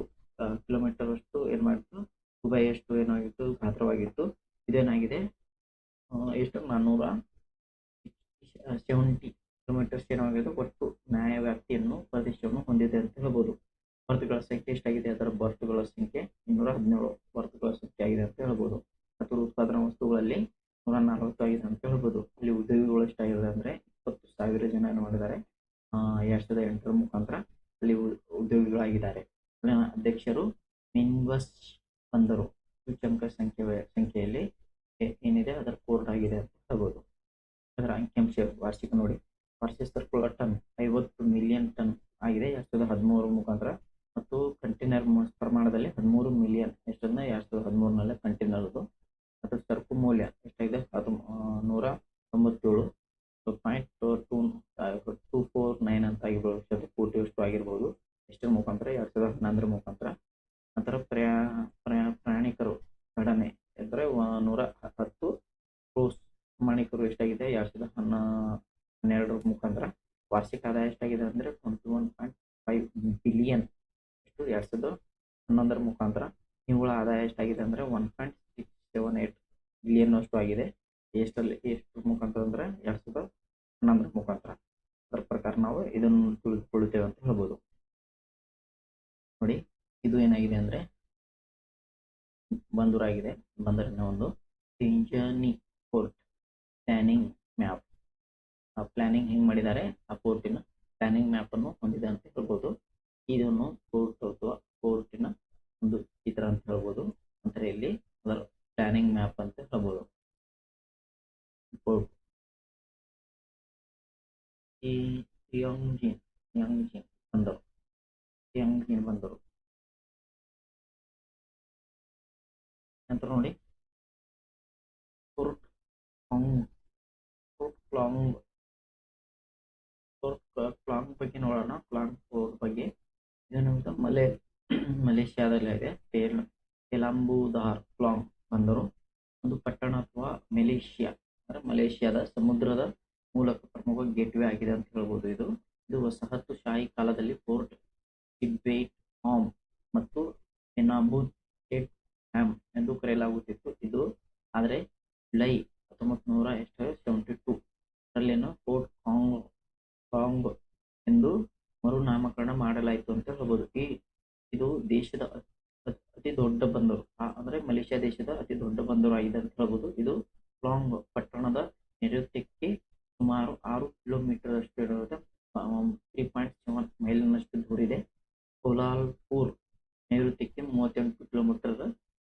ಕಿಲೋಮೀಟರ್ ಅಷ್ಟು ಏನ್ ಮಾಡಿತ್ತು? ದುಬೈಯಷ್ಟು ಏನಾಗಿತ್ತು ಗಾತ್ರವಾಗಿತ್ತು. ಇದೇನಾಗಿದೆ? ಎಷ್ಟು? ನಾನ್ನೂರ ಸೆವೆಂಟಿ ಕಿಲೋಮೀಟರ್ಸ್ ಸ್ಥಿರವಾಗಿದ್ದು ಒಟ್ಟು ನ್ಯಾಯ ವ್ಯಾಪ್ತಿಯನ್ನು ಪ್ರದೇಶವನ್ನು ಹೊಂದಿದೆ ಅಂತ ಹೇಳ್ಬೋದು. ವರ್ತುಗಳ ಸಂಖ್ಯೆ ಎಷ್ಟಾಗಿದೆ? ಅದರ ವರ್ತುಗಳ ಸಂಖ್ಯೆ ಇನ್ನೂರ ಹದಿನೇಳು ವರ್ತುಗಳ ಸಂಖ್ಯೆ ಆಗಿದೆ ಅಂತ ಹೇಳ್ಬೋದು. ಮತ್ತು ಉತ್ಪಾದನಾ ವಸ್ತುಗಳಲ್ಲಿ ನೂರ ನಲವತ್ತು ಆಗಿದೆ ಅಂತ ಹೇಳ್ಬೋದು. ಅಲ್ಲಿ ಉದ್ಯೋಗಿಗಳು ಎಷ್ಟಾಗಿದೆ ಅಂದ್ರೆ ಇಪ್ಪತ್ತು ಸಾವಿರ ಜನ ಏನು ಮಾಡಿದ್ದಾರೆ? ಎರಡು ಸಾವಿರದ ಎಂಟರ ಮುಖಾಂತರ ಅಲ್ಲಿ ಉದ್ಯೋಗಿಗಳಾಗಿದ್ದಾರೆ. ಅಧ್ಯಕ್ಷರು ಮಿನ್ವಸ್ ಬಂದರು ಸೂಚ್ಯಂಕ ಸಂಖ್ಯೆ ಸಂಖ್ಯೆಯಲ್ಲಿ ಏನಿದೆ? ಅದರ ಕೋರ್ಟ್ ಆಗಿದೆ ಅಂತ ಹೇಳ್ಬೋದು. ಅದರ ಅಂಕಿಅಂಶ ವಾರ್ಷಿಕ ನೋಡಿ. ವಾರ್ಷಿಕ ಸರ್ಕುಲರ್ ಟನ್ ಐವತ್ತು ಮಿಲಿಯನ್ ಟನ್ ಆಗಿದೆ ಎರಡ್ ಸಾವಿರದ ಹದಿಮೂರು ಮುಖಾಂತರ ಮತ್ತು ಕಂಟೈನರ್ ಪ್ರಮಾಣದಲ್ಲಿ ಹದಿಮೂರು ಮಿಲಿಯನ್ ಎಷ್ಟಂದ್ರೆ ಎರಡ್ ಸಾವಿರದ ಹದಿಮೂರನಲ್ಲೇ ಕಂಟೈನರ್ ಅದು ಮತ್ತು ಸರಕು ಮೌಲ್ಯ ಎಷ್ಟಾಗಿದೆ ಅದು ನೂರ ತೊಂಬತ್ತೇಳು point two two four nine ಅಂತ ಆಗಿರ್ಬೋದು ಶತ ಕೋಟಿ ಅಷ್ಟು ಆಗಿರ್ಬೋದು ಎಷ್ಟರ ಮುಖಾಂತರ ಎರಡ್ ಸಾವಿರದ ಹನ್ನೊಂದರ ಮುಖಾಂತರ ನಂತರ ಪ್ರಯಾ ಪ್ರಯಾ ಪ್ರಯಾಣಿಕರು ಕಡಿಮೆ ಅಂದರೆ ವ- ನೂರ ಹತ್ತು ಕ್ರೋಸ್ ಪ್ರಮಾಣಿಕರು ಎಷ್ಟಾಗಿದೆ ಎರಡ್ ಸಾವಿರದ ಹನ್ನ ಹನ್ನೆರಡರ ಮುಖಾಂತರ ವಾರ್ಷಿಕ ಆದಾಯ ಎಷ್ಟಾಗಿದೆ ಅಂದ್ರೆ twenty one point five billion ಎಷ್ಟು ಎರಡ್ ಸಾವಿರದ ಹನ್ನೊಂದರ ಮುಖಾಂತರ ನಿವ್ವಳ ಆದಾಯ ಎಷ್ಟಾಗಿದೆ ಅಂದ್ರೆ one point six seven eight billion ಅಷ್ಟು ಆಗಿದೆ ಎಷ್ಟಲ್ಲಿ ಎಷ್ಟು ಮುಖಾಂತರ ಅಂದ್ರೆ ಎರಡ್ ಸಾವಿರದ ಹನ್ನೊಂದರ ಮುಖಾಂತರ ಅದರ ಪ್ರಕಾರ ನಾವು ಇದನ್ನು ತಿಳಿದುಕೊಳ್ಳುತ್ತೇವೆ ಅಂತ ಹೇಳ್ಬೋದು ನೋಡಿ ಇದು ಏನಾಗಿದೆ ಅಂದ್ರೆ ಬಂದೂರಾಗಿದೆ. ಬಂದರಿನ ಒಂದು ಟಿಂಜನಿ ಪೋರ್ಟ್ ಪ್ಲಾನಿಂಗ್ ಮ್ಯಾಪ್. ಆ ಪ್ಲಾನಿಂಗ್ ಹೆಂಗ್ ಮಾಡಿದ್ದಾರೆ? ಆ ಪೋರ್ಟಿನ ಪ್ಲಾನಿಂಗ್ ಮ್ಯಾಪ್ ಅನ್ನು ಹೊಂದಿದೆ ಅಂತ ಹೇಳ್ಬೋದು. ಇದನ್ನು ಪೋರ್ಟ್ ಅಥವಾ ಪೋರ್ಟಿನ ಒಂದು ಚಿತ್ರ ಅಂತ ಹೇಳ್ಬೋದು. ನಂತರ ಇಲ್ಲಿ ಅದರ ಪ್ಲಾನಿಂಗ್ ಮ್ಯಾಪ್ ಅಂತ ಹೇಳ್ಬೋದು. ಫೋರ್ಟ್ ಈ ಯಂಗ್ ಜಿನ್ ಬಂದರು. ಟಿಯಾಂಜಿನ್ ಬಂದರು. ನಂತರ ನೋಡಿ. Port Klang. Port Klang. Port Klang ಬಗ್ಗೆ ನೋಡೋಣ. ಕ್ಲಾಂಗ್ ಪೋರ್ಟ್ ಬಗ್ಗೆ. ಇದೇನಂತ ಮಲೆ, ಮಲೇಷ್ಯಾದಲ್ಲಿ ಇದೆ. ಟೇಲ್ ಟೆಲಾಂಬುದಾರ್ ಕ್ಲಾಂಗ್ ಬಂದರು. ಒಂದು ಪಟ್ಟಣ ಅಥವಾ ಮಲೇಷ್ಯಾ, ಅಂದ್ರೆ ಮಲೇಷ್ಯಾದ ಸಮುದ್ರದ ಮೂಲಕ ಪ್ರಮುಖ ಗೇಟ್ವೇ ಆಗಿದೆ ಅಂತ ಹೇಳ್ಬೋದು ಇದು. ಇದು ವಸಾಹತು ಶಾಹಿ ಕಾಲದಲ್ಲಿ ಫೋರ್ಟ್ ಟಿಬೇಟ್ ಹಾಮ್ ಮತ್ತು ಎನಾಬುದ್ ಹ್ಯಾಮ್ ಎಂದು ಕರೆಯಲಾಗುತ್ತಿತ್ತು. ಇದು ಆದರೆ ಜುಲೈ ಹತ್ತೊಂಬತ್ತು ನೂರ ಎಷ್ಟು, ಸೆವೆಂಟಿ ಟೂ ಅದರಲ್ಲೇನು ಪೋರ್ಟ್ ಕಾಂಗ್ ಕಾಂಗ್ ಎಂದು ಮರುನಾಮಕರಣ ಮಾಡಲಾಯಿತು ಅಂತ ಹೇಳ್ಬೋದು. ಈ, ಇದು ದೇಶದ ಅತಿ ದೊಡ್ಡ ಬಂದರು. ಅಂದ್ರೆ ಮಲೇಷ್ಯಾ ದೇಶದ ಅತಿ ದೊಡ್ಡ ಬಂದರು ಆಗಿದೆ ಅಂತ ಹೇಳ್ಬೋದು. ಇದು ಲಾಂಗ್ ಪಟ್ಟಣದ ನೈಋತ್ಯಕ್ಕೆ ಸುಮಾರು ಆರು ಕಿಲೋಮೀಟರ್ ಅಷ್ಟು ತ್ರೀ ಪಾಯಿಂಟ್ ಸೆವೆನ್ ಮೈಲಿನಷ್ಟು ದೂರ ಇದೆ ಕೋಲಾಲ್ಪುರ್ ನೈಋತ್ಯಕ್ಕೆ ಮೂವತ್ತೆಂಟು ಕಿಲೋಮೀಟರ್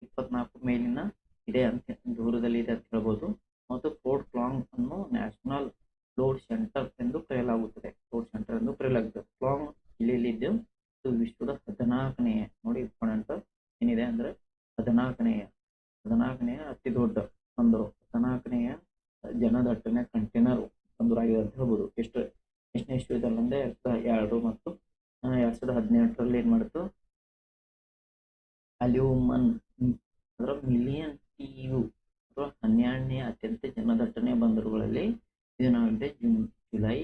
ಇಪ್ಪತ್ನಾಲ್ಕು ಮೇಲಿನ ಇದೆ ಅಂತ ದೂರದಲ್ಲಿ ಇದೆ ಅಂತ ಹೇಳ್ಬೋದು. ಮತ್ತು ಫೋರ್ಟ್ ಕ್ಲಾಂಗ್ ಅನ್ನು ನ್ಯಾಷನಲ್ ಲೋಡ್ ಸೆಂಟರ್ ಎಂದು ಕರೆಯಲಾಗುತ್ತದೆ. ಲೋಡ್ ಸೆಂಟರ್ ಎಂದು ಕರೆಯಲಾಗುತ್ತದೆ. ಕ್ಲಾಂಗ್ ಜಿಲ್ಲೆಯಲ್ಲಿದ್ದು ಇದು ವಿಶ್ವದ ಹದಿನಾಲ್ಕನೆಯ ನೋಡಿ ಇಟ್ಕೊಂಡಂತ ಏನಿದೆ ಅಂದ್ರೆ ಹದಿನಾಲ್ಕನೆಯ ಹದಿನಾಲ್ಕನೆಯ ಅತಿ ದೊಡ್ಡ ಬಂದರು ಹದಿನಾಲ್ಕನೆಯ ಜನದಟ್ಟಣೆ ಕಂಟೈನರ್ ಬಂದರಾಗಿದೆ ಅಂತ ಹೇಳ್ಬೋದು. ಎಷ್ಟು, ಎಷ್ಟನೇ ಇಸ್ವಿದಲ್ಲಿ ಅಂದ್ರೆ ಎರಡು ಸಾವಿರದ ಎರಡು ಮತ್ತು ಎರಡ್ ಸಾವಿರದ ಹದಿನೆಂಟರಲ್ಲಿ ಏನು ಮಾಡಿತು ಅಲ್ಯೂಮನ್ ಅದರ ಮಿಲಿಯನ್ ಟಿಯು ಅಥವಾ ಹನ್ನೆರಡನೇ ಅತ್ಯಂತ ಜನದಟ್ಟಣೆ ಬಂದರುಗಳಲ್ಲಿ ಇದು ನಾವಿದೆ ಜೂನ್ ಜುಲೈ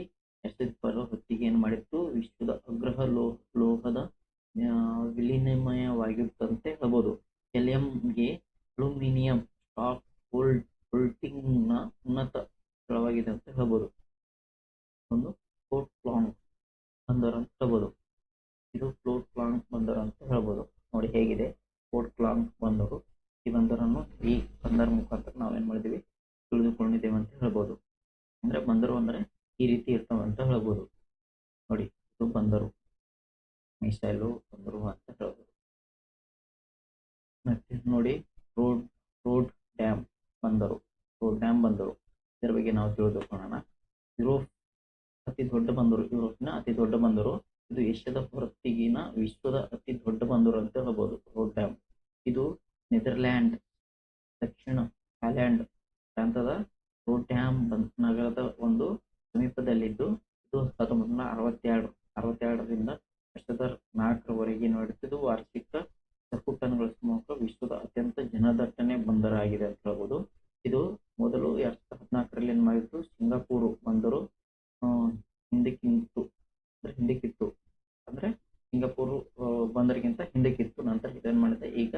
ಎರಡ್ ಸಾವಿರದ ಇಪ್ಪತ್ತರ ಹೊತ್ತಿಗೆ ಏನ್ ಮಾಡಿತ್ತು ವಿಶ್ವದ ಅಗ್ರಹ ಲೋ ಲೋಹದ ಆ, ವಿನಿಮಯವಾಗಿರುತ್ತಂತೆ ಹೇಳ್ಬೋದು ಎಲಿಯಂಗೆ ಅಲ್ಯೂಮಿನಿಯಂ ಸ್ಟಾಕ್ ಹೋಲ್ಡ್ ಹೋಲ್ಡಿಂಗ್ನ ಉನ್ನತ ಸ್ಥಳವಾಗಿದೆ ಅಂತ ಹೇಳ್ಬೋದು ಒಂದು ಫ್ಲೋಟ್ ಪ್ಲಾಂಗ್ ಬಂದರ್ ಅಂತ ಹೇಳ್ಬೋದು ಇದು ಫ್ಲೋಟ್ ಪ್ಲಾಂಗ್ ಬಂದರ್ ಅಂತ ಹೇಳ್ಬೋದು ನೋಡಿ ಹೇಗಿದೆ ಫ್ಲೋಟ್ ಪ್ಲಾಂಗ್ ಬಂದರು ಈ ಬಂದರ್ ಮುಖಾಂತರ ನಾವೇನು ತಿಳಿದುಕೊಂಡು ತಿಳಿದುಕೊಂಡಿದ್ದೇವೆ ಅಂತ ಹೇಳ್ಬೋದು. ಅಂದ್ರೆ ಬಂದರು ಅಂದ್ರೆ ಈ ರೀತಿ ಇರ್ತವೆ ಅಂತ ಹೇಳ್ಬೋದು. ನೋಡಿ, ಇದು ಬಂದರು. ಮಿಸೈಲು ಬಂದರು ಅಂತ ಹೇಳ್ಬೋದು. ಮತ್ತೆ ನೋಡಿ ರೋಡ್ ರೋಡ್ ಡ್ಯಾಮ್ ಬಂದರು. ರೋಡ್ ಡ್ಯಾಮ್ ಬಂದರು. ಇದರ ಬಗ್ಗೆ ನಾವು ತಿಳಿದುಕೊಳ್ಳೋಣ. ಯುರೋಪ್ ಅತಿ ದೊಡ್ಡ ಬಂದರು. ಯುರೋಪಿನ ಅತಿ ದೊಡ್ಡ ಬಂದರು. ಇದು ಏಷ್ಯಾದ ಹೊರತಿಗಿನ ವಿಶ್ವದ ಅತಿ ದೊಡ್ಡ ಬಂದರು ಅಂತ ಹೇಳ್ಬೋದು. ರೋಡ್ ಡ್ಯಾಮ್ ಇದು ನೆದರ್ಲ್ಯಾಂಡ್ ದಕ್ಷಿಣ ಥಾಯ್ಲ್ಯಾಂಡ್ ಪ್ರಾಂತದ ರೋಡ್ ಡ್ಯಾಮ್ ನಗರದ ಒಂದು ಸಮೀಪದಲ್ಲಿದ್ದು ಇದು ಹತ್ತೊಂಬತ್ತು ನೂರ ಅರವತ್ತೆರಡು ಅರವತ್ತೆರಡರಿಂದ ವರ್ಷದ ನಾಲ್ಕರವರೆಗೆ ನಡೆಸಿದ್ದು ವಾರ್ಷಿಕ ಸರಕು ಟನ್ಗಳ ಮೂಲಕ ವಿಶ್ವದ ಅತ್ಯಂತ ಜನದಟ್ಟಣೆ ಬಂದರಾಗಿದೆ ಅಂತ ಹೇಳ್ಬೋದು. ಇದು ಮೊದಲು ಎರಡ್ ಸಾವಿರದ ಹದಿನಾಲ್ಕರಲ್ಲಿ ಏನ್ ಸಿಂಗಾಪುರ್ ಬಂದರು. ಆ, ಹಿಂದಕ್ಕಿಂತು ಅಂದ್ರೆ ಹಿಂದಕ್ಕಿತ್ತು ಅಂದ್ರೆ ಸಿಂಗಾಪುರ್ ಆ, ಬಂದರಿಗಿಂತ ಹಿಂದಕ್ಕಿತ್ತು ನಂತರ ಇದೇನ್ ಮಾಡಿದೆ ಈಗ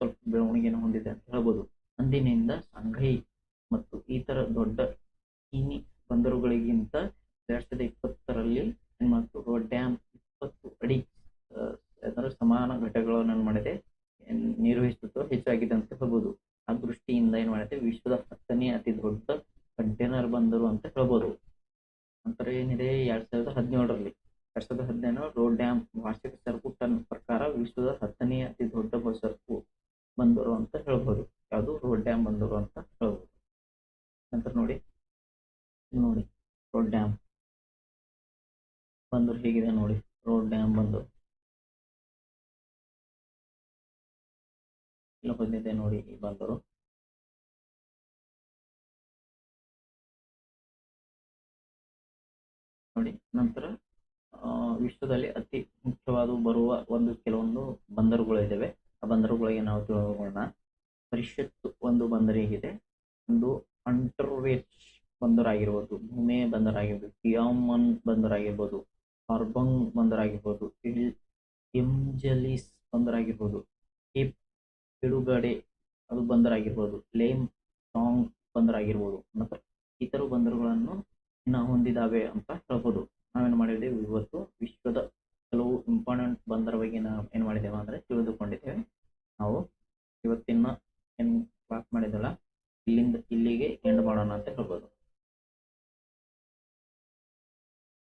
ಸ್ವಲ್ಪ ಬೆಳವಣಿಗೆಯನ್ನು ಹೊಂದಿದೆ ಅಂತ ಹೇಳ್ಬೋದು ಅಂದಿನಿಂದ ಸಂಘೈ ಮತ್ತು ಇತರ ದೊಡ್ಡ ಚೀನಿ ಬಂದರುಗಳಿಗಿಂತ ಎರಡ್ ಸಾವಿರದ ಇಪ್ಪತ್ತರಲ್ಲಿ ಏನ್ ಮಾಡ್ತು ರೋಡ್ ಡ್ಯಾಮ್ ಇಪ್ಪತ್ತು ಅಡಿ ಆ, ಅದರ ಸಮಾನ ಘಟಕಗಳನ್ನು ಏನ್ ಮಾಡಿದೆ ಏನ್ ನಿರ್ವಹಿಸುತ್ತ ಹೆಚ್ಚಾಗಿದೆ ಅಂತ ಹೇಳ್ಬೋದು ಆ ದೃಷ್ಟಿಯಿಂದ ಏನ್ ಮಾಡಿದೆ ವಿಶ್ವದ ಹತ್ತನೇ ಅತಿ ದೊಡ್ಡ ಕಂಟೈನರ್ ಬಂದರು ಅಂತ ಹೇಳ್ಬೋದು ನಂತರ ಏನಿದೆ ಎರಡ್ ಸಾವಿರದ ಹದಿನೇಳರಲ್ಲಿ ಎರಡ್ ಸಾವಿರದ ಹದಿನೇಳು ರೋಡ್ ಡ್ಯಾಮ್ ವಾರ್ಷಿಕ ಸರಕು ಟನ್ ಪ್ರಕಾರ ವಿಶ್ವದ ಹತ್ತನೇ ಅತಿ ದೊಡ್ಡ ಬ- ಸರಕು ಬಂದರು ಅಂತ ಹೇಳ್ಬೋದು ಯಾವುದು ರೋಡ್ ಡ್ಯಾಮ್ ಬಂದರು ಅಂತ ಹೇಳ್ಬೋದು ನಂತರ ನೋಡಿ ಇಲ್ಲಿ ನೋಡಿ ರೋಡ್ ಡ್ಯಾಮ್ ಬಂದರು ಹೇಗಿದೆ ನೋಡಿ ರೋಡ್ ಡ್ಯಾಮ್ ಬಂದರು ಇಲ್ಲ ಬಂದಿದೆ ನೋಡಿ ಈ ಬಂದರು. ನೋಡಿ, ನಂತರ ವಿಶ್ವದಲ್ಲಿ ಅತಿ ಮುಖ್ಯವಾದ ಬರುವ ಒಂದು ಕೆಲವೊಂದು ಬಂದರುಗಳು ಇದ್ದಾವೆ ಆ ಬಂದರುಗಳಿಗೆ ನಾವು ತಿಳ್ಕೊಳ್ಳೋಣ. ಪರಿಷತ್ ಒಂದು ಬಂದರಿಗಿದೆ ಒಂದು ಅಂಟರ್ವೇಚ್ ಬಂದರಾಗಿರ್ಬೋದು. ಭೂಮಿ ಬಂದರಾಗಿರ್ಬೋದು. ಕಿಯಾಮನ್ ಬಂದರಾಗಿರ್ಬೋದು. ಹಾರ್ಬಂಗ್ ಬಂದರಾಗಿರ್ಬೋದು. ಇಲ್- ಎಂಜಲಿಸ್ ಬಂದರಾಗಿರ್ಬೋದು. ಕೇಪ್ ಬಿಡುಗಡೆ ಅದು ಬಂದರಾಗಿರ್ಬೋದು ಲೇಮ್ ಸಾಂಗ್ ಬಂದರಾಗಿರ್ಬೋದು ಮತ್ತು ಇತರ ಬಂದರುಗಳನ್ನು ಇನ್ನ ಹೊಂದಿದಾವೆ ಅಂತ ಹೇಳ್ಬೋದು. ನಾವೇನ್ ಮಾಡಿದ್ದೇವೆ? ಇವತ್ತು ವಿಶ್ವದ ಕೆಲವು ಇಂಪಾರ್ಟೆಂಟ್ ಬಂದರ ಬಗ್ಗೆ ನಾವು ಏನ್ ಮಾಡಿದ್ದೇವೆ ಅಂದ್ರೆ ತಿಳಿದುಕೊಂಡಿದ್ದೇವೆ. ನಾವು ಇವತ್ತಿನ ಏನ್ ಕ್ಲಾಸ್ ಮಾಡಿದಲ್ಲ ಇಲ್ಲಿಂದ ಇಲ್ಲಿಗೆ ಎಂಡ್ ಮಾಡೋಣ ಅಂತ ಹೇಳ್ಬೋದು.